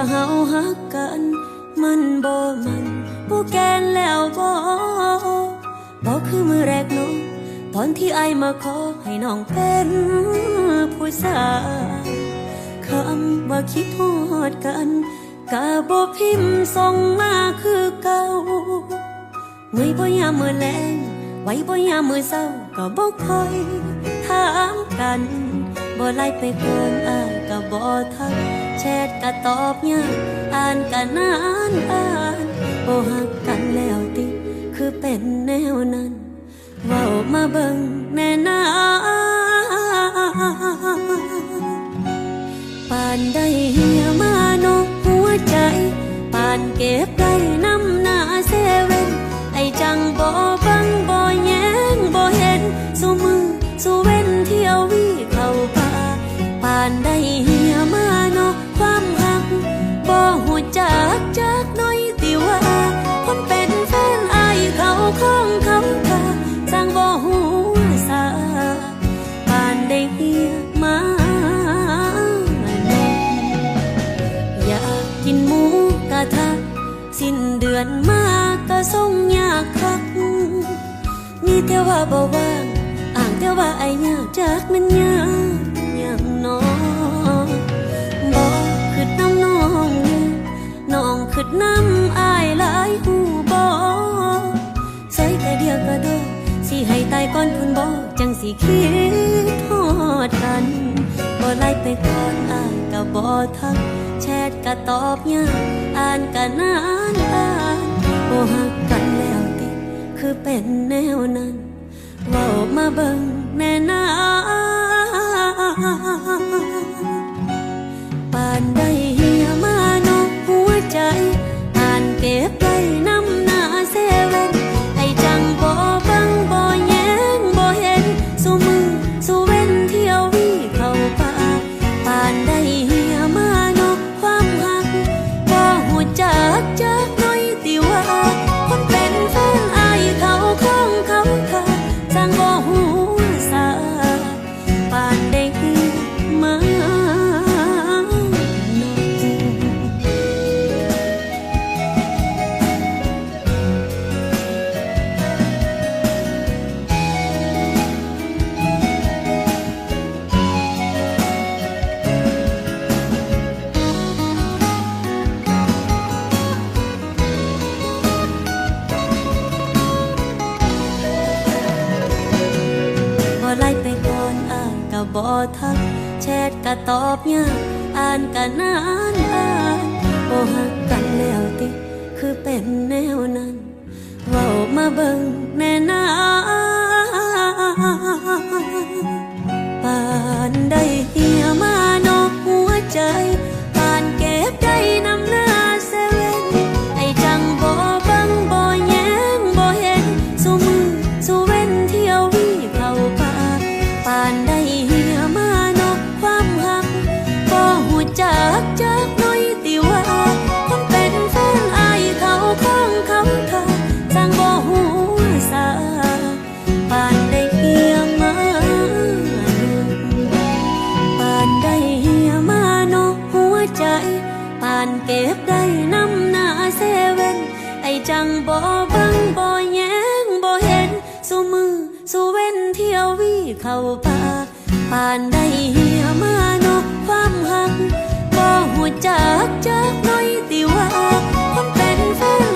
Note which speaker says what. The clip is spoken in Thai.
Speaker 1: าเฮาฮักกัน มันบ่มันบ่แกนแล้วบ่บ่คือมือแรกน้องตอนที่ไอมาขอให้น้องเป็นผู้สาวคำว่าคิดฮอดกันกะบ่พิมพ์ส่งมาคือเก่าเมื่อยบ่ยามมือแลงไหวบ่ยามมือเศร้าก็บ่คอยถามกันบ่ไล่ไปก่อนอ่านก็บ่ทัก แชทก็ตอบยากอ่านก็นานอ่านโอหักกันแล้วติคือเป็นแนวนั้นเว้ามาเบิ่งแน่นาปานได้ สิ้นเดือนมาก็ส่งยากคัก มีแต่ว่าบ่ว่างอ่างแต่ว่าไอ้ยากจากมันยากอย่างน้องบ่คือน้ำน้องนี่น้องคือน้ำอายหลายหูบ่ใส่กระเดียวกระโดดสิให้ตายก่อนคุณบ่จังสิคิดทอดกันบ่ไล่ไปก่อนอ่านก็บ่ทักแชท ก็ตอบยากอ่านก็นานอ่านโอหักกันแล้วติ คือเป็นแนวนั้นเว้ามาเบิ่งแน ก็บอทัก แชทก็ตอบยากอ่านก็นานอ่านบอหักกันแล้วติ คือเป็นแนวนั้น เว้ามาเบิ่งแน่นาานเก็บได้น้ำหน้าเซเว่นไอจังบ่บังบ่แยงบ่เห็นสู้มือสู้เว้นเที่ยววีเข้าป่าผ่านได้เหียมานกความหักบ่หัวจักจักน้อยติว่าคนเป็นแฟน